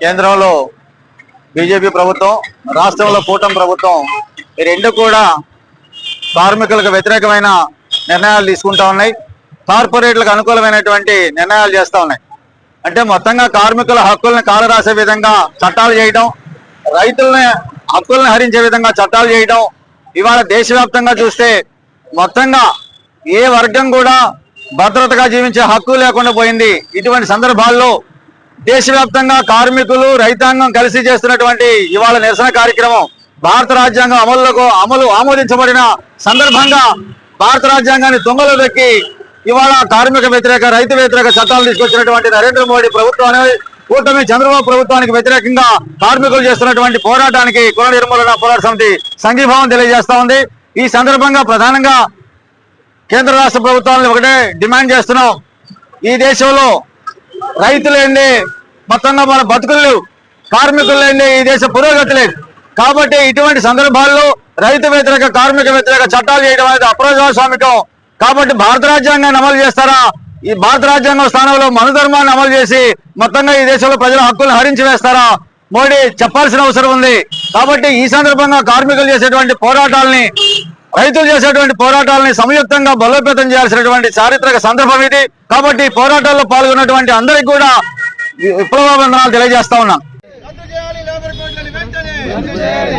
కేంద్రంలో బీజేపీ ప్రభుత్వం రాష్ట్రంలో కూటమి ప్రభుత్వం ఈ రెండు కూడా కార్మికులకు వ్యతిరేకమైన నిర్ణయాలు తీసుకుంటా ఉన్నాయి. కార్పొరేట్లకు అనుకూలమైనటువంటి నిర్ణయాలు చేస్తూ ఉన్నాయి. అంటే మొత్తంగా కార్మికుల హక్కులను కాలరాసే విధంగా చట్టాలు చేయడం రైతులని హక్కులను హరించే విధంగా చట్టాలు చేయడం ఇవాళ దేశవ్యాప్తంగా చూస్తే మొత్తంగా ఏ వర్గం కూడా భద్రతగా జీవించే హక్కు లేకుండా పోయింది. ఇటువంటి సందర్భాల్లో దేశవ్యాప్తంగా కార్మికులు రైతాంగం కలిసి చేస్తున్నటువంటి ఇవాళ నిరసన కార్యక్రమం భారత రాజ్యాంగం అమలులకు అమలు ఆమోదించబడిన సందర్భంగా భారత రాజ్యాంగాన్ని తుంగలో దక్కి ఇవాళ కార్మిక వ్యతిరేక రైతు వ్యతిరేక చట్టాలు తీసుకొచ్చినటువంటి నరేంద్ర మోడీ ప్రభుత్వం కూటమి చంద్రబాబు ప్రభుత్వానికి వ్యతిరేకంగా కార్మికులు చేస్తున్నటువంటి పోరాటానికి కుల నిర్మూలన పోరాట సమితి సంఘీభావం తెలియజేస్తా ఉంది. ఈ సందర్భంగా ప్రధానంగా కేంద్ర రాష్ట్ర ప్రభుత్వాలను ఒకటే డిమాండ్ చేస్తున్నాం. ఈ దేశంలో రైతులేండి మొత్తంగా మన బతుకులు లేవు. కార్మికులు ఈ దేశ పురోగతి లేదు కాబట్టి ఇటువంటి సందర్భాల్లో రైతు వ్యతిరేక కార్మిక వ్యతిరేక చట్టాలు చేయడం అనేది అప్రజాస్వామికం. కాబట్టి భారత రాజ్యాంగాన్ని అమలు చేస్తారా? ఈ భారత రాజ్యాంగం స్థానంలో మనుధర్మాన్ని అమలు చేసి మొత్తంగా ఈ దేశంలో ప్రజల హక్కులను హరించి వేస్తారా? మోడీ చెప్పాల్సిన అవసరం ఉంది. కాబట్టి ఈ సందర్భంగా కార్మికులు చేసేటువంటి పోరాటాలని రైతులు చేసేటువంటి పోరాటాలని సంయుక్తంగా బలోపేతం చేయాల్సినటువంటి చారిత్రక సందర్భం ఇది. కాబట్టి పోరాటాల్లో పాల్గొన్నటువంటి అందరికి కూడా విప్లవాభివందనాలు తెలియజేస్తా ఉన్నాం. రద్దు చేయాలి లేబర్ కోడ్లను వెంటనే.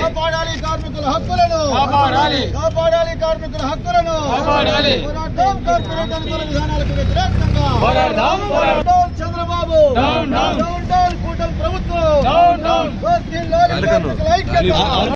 కాపాడాలి కార్మికుల హక్కులను. కాపాడాలి. కాపాడాలి కార్మికుల హక్కులను. కాపాడాలి. పోరాటం కార్పొరేట్ అనుకూల విధానాలకు వ్యతిరేకంగా. పోరాడదాం down Chandrababu. Down down. Down down కూటమి ప్రభుత్వం. Down down. వర్ధిల్లాలి కార్మికుల ఐక్యత.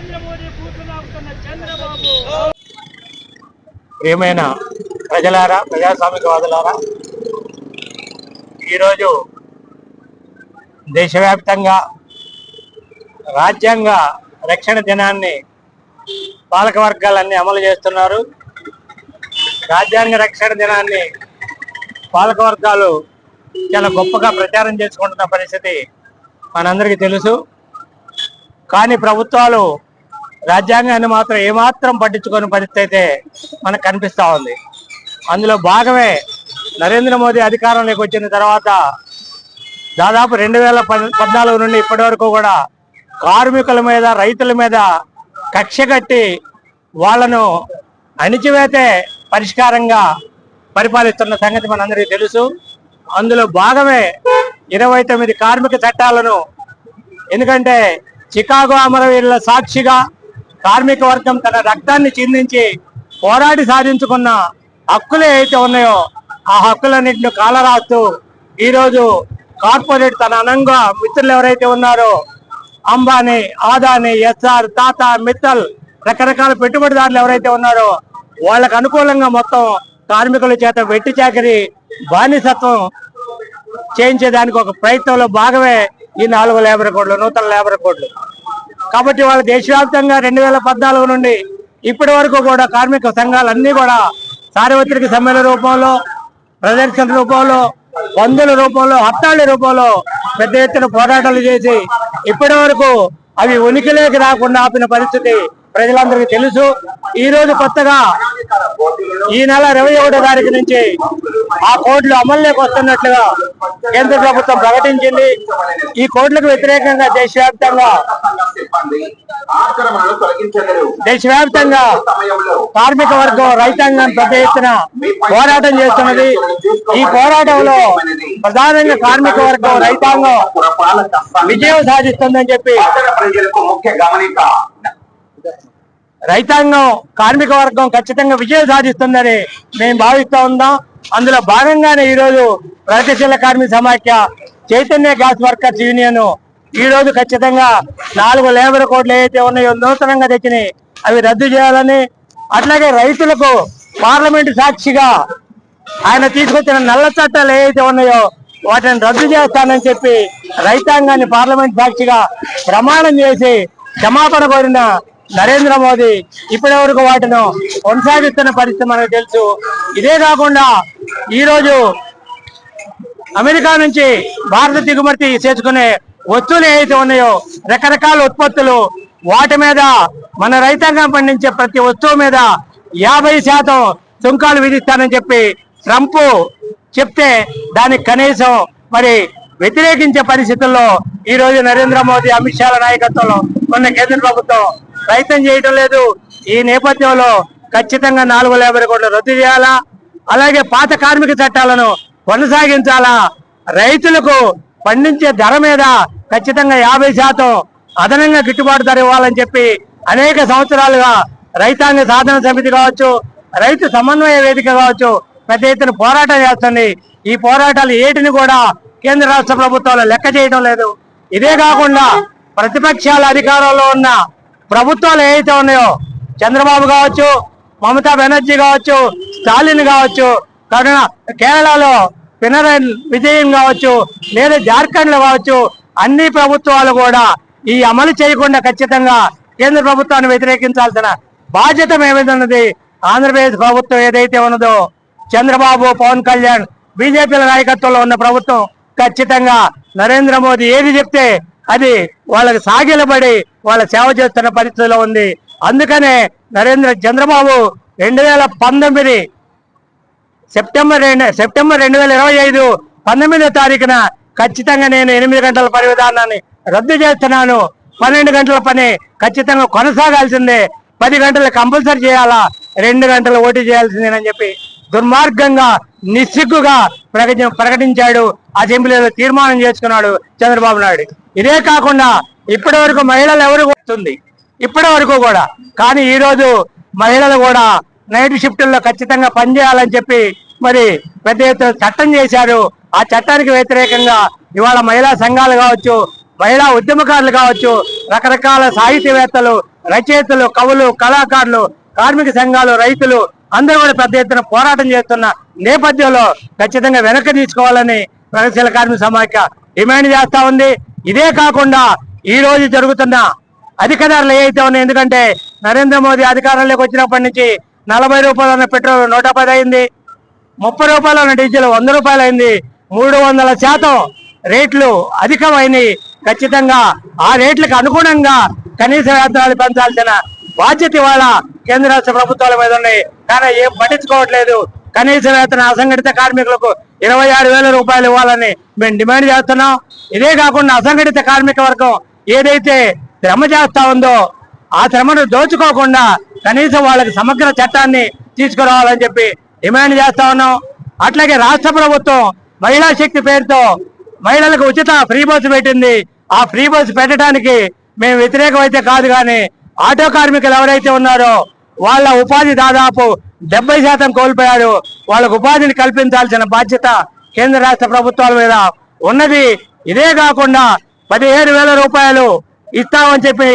నరేంద్ర మోదీ చంద్రబాబు. ప్రియమైన ప్రజలారా ప్రజాస్వామికవాదులారా ఈరోజు దేశవ్యాప్తంగా రాజ్యాంగ రక్షణ దినాన్ని పాలక వర్గాలన్నీ అమలు చేస్తున్నారు. రాజ్యాంగ రక్షణ దినాన్ని పాలక వర్గాలు చాలా గొప్పగా ప్రచారం చేసుకుంటున్న పరిస్థితి మనందరికీ తెలుసు. కానీ ప్రభుత్వాలు రాజ్యాంగాన్ని మాత్రం ఏమాత్రం పట్టించుకొని పరిస్థితి అయితే మనకు కనిపిస్తూ ఉంది. అందులో భాగమే నరేంద్ర మోదీ అధికారంలోకి వచ్చిన తర్వాత దాదాపు రెండు వేల పద్నాలుగు నుండి ఇప్పటి వరకు కూడా కార్మికుల మీద రైతుల మీద కక్ష కట్టి వాళ్ళను అణిచివేతే పరిష్కారంగా పరిపాలిస్తున్న సంగతి మనందరికీ తెలుసు. అందులో భాగమే ఇరవై తొమ్మిది కార్మిక చట్టాలను ఎందుకంటే చికాగో అమరవీరుల సాక్షిగా కార్మిక వర్గం తన రక్తాన్ని చిందించి పోరాడి సాధించుకున్న హక్కులు ఏవైతే ఉన్నాయో ఆ హక్కులన్నింటిని కాలరాస్తూ ఈరోజు కార్పొరేట్ తన అనంగా మిత్రులు ఎవరైతే ఉన్నారో అంబానీ ఆదాని ఎస్ఆర్ టాటా మిత్తల్ రకరకాల పెట్టుబడిదారులు ఎవరైతే ఉన్నారో వాళ్ళకు అనుకూలంగా మొత్తం కార్మికుల చేత వెట్టి చాకరి బానిసత్వం చేయించేదానికి ఒక ప్రయత్నంలో భాగమే ఈ నాలుగు లేబర్ కోడ్లు నూతన లేబర్ కోడ్లు. కాబట్టి వాళ్ళ దేశవ్యాప్తంగా రెండు వేల పద్నాలుగు నుండి ఇప్పటి వరకు కూడా కార్మిక సంఘాలన్నీ కూడా సార్వత్రిక సమ్మెల రూపంలో ప్రదర్శన రూపంలో బంధుల రూపంలో హత్తాళ్ళ రూపంలో పెద్ద ఎత్తున పోరాటాలు చేసి ఇప్పటి వరకు అవి ఉనికిలోకి రాకుండా ఆపిన పరిస్థితి ప్రజలందరికీ తెలుసు. ఈ రోజు కొత్తగా ఈ నెల ఇరవై ఒకటో తారీఖు నుంచి ఆ కోడ్లు అమల్లోకి వస్తున్నట్లుగా కేంద్ర ప్రభుత్వం ప్రకటించింది. ఈ కోడ్లకు వ్యతిరేకంగా దేశవ్యాప్తంగా ఆక్రమణలు దేశవ్యాప్తంగా కార్మిక వర్గం రైతాంగం పెద్ద ఎత్తున పోరాటం చేస్తున్నది. ఈ పోరాటంలో ప్రధానంగా కార్మిక వర్గం రైతాంగం విజయం సాధిస్తుందని చెప్పి ప్రజలకు ముఖ్య గమనిక. రైతాంగం కార్మిక వర్గం ఖచ్చితంగా విజయం సాధిస్తుందని మేము భావిస్తా ఉన్నాం. అందులో భాగంగానే ఈ రోజు ప్రగతిశీల కార్మిక సమాఖ్య చైతన్య గ్యాస్ వర్కర్స్ యూనియన్ ఈ రోజు ఖచ్చితంగా నాలుగు లేబర్ కోడ్లు ఏవైతే ఉన్నాయో నూతనంగా తెచ్చినాయి అవి రద్దు చేయాలని అట్లాగే రైతులకు పార్లమెంటు సాక్షిగా ఆయన తీసుకొచ్చిన నల్ల చట్టాలు ఏవైతే ఉన్నాయో వాటిని రద్దు చేస్తానని చెప్పి రైతాంగాన్ని పార్లమెంట్ సాక్షిగా ప్రమాణం చేసి క్షమాపణ కోరిన నరేంద్ర మోదీ ఇప్పటి వరకు వాటిని కొనసాగిస్తున్న పరిస్థితి మనకు తెలుసు. ఇదే కాకుండా ఈరోజు అమెరికా నుంచి భారత దిగుమతి చేసుకునే వస్తువులు ఏవైతే ఉన్నాయో రకరకాల ఉత్పత్తులు వాటి మీద మన రైతాంగం పండించే ప్రతి వస్తువు మీద యాభై శాతం సుంకాలు విధిస్తానని చెప్పి ట్రంప్ చెప్తే దానికి కనీసం మరి వ్యతిరేకించే పరిస్థితుల్లో ఈ రోజు నరేంద్ర మోదీ అమిత్ షాల నాయకత్వంలో ఉన్న కేంద్ర ప్రభుత్వం ప్రయత్నం చేయటం లేదు. ఈ నేపథ్యంలో ఖచ్చితంగా నాలుగు లేబర్ కోట్లు రద్దు చేయాలా? అలాగే పాత కార్మిక చట్టాలను కొనసాగించాలా? రైతులకు పండించే ధర మీద ఖచ్చితంగా యాభై శాతం అదనంగా గిట్టుబాటు ధర ఇవ్వాలని చెప్పి అనేక సంవత్సరాలుగా రైతాంగ సాధన సమితి కావచ్చు రైతు సమన్వయ వేదిక కావచ్చు పెద్ద ఎత్తున పోరాటం చేస్తుంది. ఈ పోరాటాలు ఏటిని కూడా కేంద్ర రాష్ట్ర ప్రభుత్వాలు లెక్క చేయడం లేదు. ఇదే కాకుండా ప్రతిపక్షాల అధికారంలో ఉన్న ప్రభుత్వాలు ఏవైతే ఉన్నాయో చంద్రబాబు కావచ్చు మమతా బెనర్జీ కావచ్చు స్టాలిన్ కావచ్చు కరుణ కేరళలో పినరయ్ విజయం కావచ్చు లేదా జార్ఖండ్లో కావచ్చు అన్ని ప్రభుత్వాలు కూడా ఈ అమలు చేయకుండా ఖచ్చితంగా కేంద్ర ప్రభుత్వాన్ని వ్యతిరేకించాల్సిన బాధ్యత ఏమిటన్నది ఆంధ్రప్రదేశ్ ప్రభుత్వం ఏదైతే ఉన్నదో చంద్రబాబు పవన్ కళ్యాణ్ బీజేపీల నాయకత్వంలో ఉన్న ప్రభుత్వం ఖచ్చితంగా నరేంద్ర మోదీ ఏది చెప్తే అది వాళ్ళకి సాగిలబడి వాళ్ళ సేవ చేస్తున్న పరిస్థితిలో ఉంది. అందుకనే నరేంద్ర చంద్రబాబు రెండు వేల పంతొమ్మిది సెప్టెంబర్ రెండు సెప్టెంబర్ రెండు వేల ఇరవై ఐదు పంతొమ్మిదో తారీఖున ఖచ్చితంగా నేను ఎనిమిది గంటల పని విధానాన్ని రద్దు చేస్తున్నాను. పన్నెండు గంటల పని ఖచ్చితంగా కొనసాగాల్సిందే. పది గంటలు కంపల్సరీ చేయాలా? రెండు గంటలు ఓటు చేయాల్సిందేనని చెప్పి దుర్మార్గంగా నిస్సిగ్గుగా ప్రకటి ప్రకటించాడు. అసెంబ్లీలో తీర్మానం చేసుకున్నాడు చంద్రబాబు నాయుడు. ఇదే కాకుండా ఇప్పటి వరకు మహిళలు ఎవరు వస్తుంది? ఇప్పటి వరకు కూడా. కానీ ఈరోజు మహిళలు కూడా నైట్ షిఫ్టుల్లో ఖచ్చితంగా పనిచేయాలని చెప్పి మరి పెద్ద ఎత్తున చట్టం చేశారు. ఆ చట్టానికి వ్యతిరేకంగా ఇవాళ మహిళా సంఘాలు కావచ్చు మహిళా ఉద్యమకారులు కావచ్చు రకరకాల సాహిత్యవేత్తలు రచయితలు కవులు కళాకారులు కార్మిక సంఘాలు రైతులు అందరూ కూడా పెద్ద ఎత్తున పోరాటం చేస్తున్న నేపథ్యంలో ఖచ్చితంగా వెనక్కి తీసుకోవాలని ప్రగతిశీల కార్మిక సమాఖ్య డిమాండ్ చేస్తా ఉంది. ఇదే కాకుండా ఈ రోజు జరుగుతున్న అధిక ధరలు ఏవైతే ఉన్నాయి ఎందుకంటే నరేంద్ర మోదీ అధికారంలోకి వచ్చినప్పటి నుంచి నలభై రూపాయలు ఉన్న పెట్రోల్ నూట పది అయింది. ముప్పై రూపాయలు ఉన్న డీజిల్ వంద రూపాయలు అయింది. మూడు వందల శాతం రేట్లు అధికమైనవి. ఖచ్చితంగా ఆ రేట్లకు అనుగుణంగా కనీస వేతనాలు పెంచాల్సిన బాధ్యత ఇవాళ కేంద్ర రాష్ట్ర ప్రభుత్వాల మీద ఉన్నాయి కానీ ఏం పట్టించుకోవట్లేదు. కనీస వేతన అసంఘటిత కార్మికులకు ఇరవై ఆరు వేల రూపాయలు ఇవ్వాలని మేము డిమాండ్ చేస్తున్నాం. ఇదే కాకుండా అసంఘటిత కార్మిక వర్గం ఏదైతే శ్రమ చేస్తా ఉందో ఆ శ్రమను దోచుకోకుండా కనీసం వాళ్ళకి సమగ్ర చట్టాన్ని తీసుకురావాలని చెప్పి డిమాండ్ చేస్తా ఉన్నాం. అట్లాగే రాష్ట్ర ప్రభుత్వం మహిళా శక్తి పేరుతో మహిళలకు ఉచిత ఫ్రీ బస్సు పెట్టింది. ఆ ఫ్రీ బస్సు పెట్టడానికి మేము వ్యతిరేకమైతే కాదు కానీ ఆటో కార్మికులు ఎవరైతే ఉన్నారో వాళ్ళ ఉపాధి దాదాపు డెబ్బై శాతం కోల్పోయారు. వాళ్ళకు ఉపాధిని కల్పించాల్సిన బాధ్యత కేంద్ర రాష్ట్ర ప్రభుత్వాల మీద ఉన్నది. ఇదే కాకుండా పదిహేడు వేల రూపాయలు ఇస్తామని చెప్పి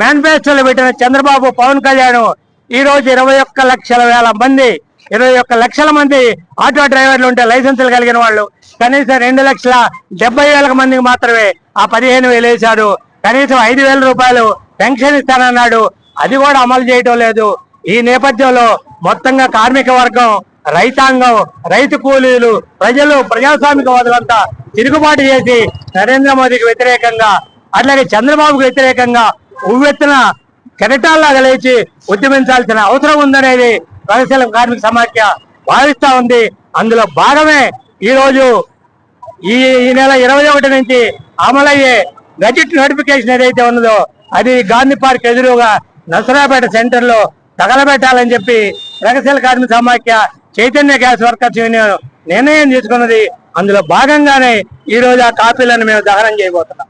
మేనిఫెస్టోలో పెట్టిన చంద్రబాబు పవన్ కళ్యాణ్ ఈ రోజు ఇరవై ఒక్క లక్షల వేల మంది ఇరవై ఒక్క లక్షల మంది ఆటో డ్రైవర్లు ఉంటే లైసెన్సులు కలిగిన వాళ్ళు కనీసం రెండు లక్షల డెబ్బై వేల మందికి మాత్రమే ఆ పదిహేను వేలు వేశాడు. కనీసం ఐదు వేల రూపాయలు పెన్షన్ ఇస్తానన్నాడు. అది కూడా అమలు చేయటం లేదు. ఈ నేపథ్యంలో మొత్తంగా కార్మిక వర్గం రైతాంగం రైతు కూలీలు ప్రజలు ప్రజాస్వామికవాదులంతా తిరుగుబాటు చేసి నరేంద్ర మోదీకి వ్యతిరేకంగా అట్లాగే చంద్రబాబుకు వ్యతిరేకంగా ఉవ్వెత్తున కెరటాల్లాగా లేచి ఉద్యమించాల్సిన అవసరం ఉందనేది ప్రగతిశీల కార్మిక సమాఖ్య భావిస్తా ఉంది. అందులో భాగమే ఈ రోజు ఈ ఈ నెల ఇరవై ఒకటి నుంచి అమలయ్యే గజెట్ నోటిఫికేషన్ ఏదైతే ఉన్నదో అది గాంధీ పార్క్ ఎదురుగా నసరాపేట సెంటర్లో తగలబెట్టాలని చెప్పి ప్రగతిశీల కార్మిక సమాఖ్య చైతన్య గ్యాస్ వర్కర్స్ యూనియన్ నిర్ణయం తీసుకున్నది. అందులో భాగంగానే ఈ రోజు ఆ కాపీలను మేము దహనం చేయబోతున్నాం.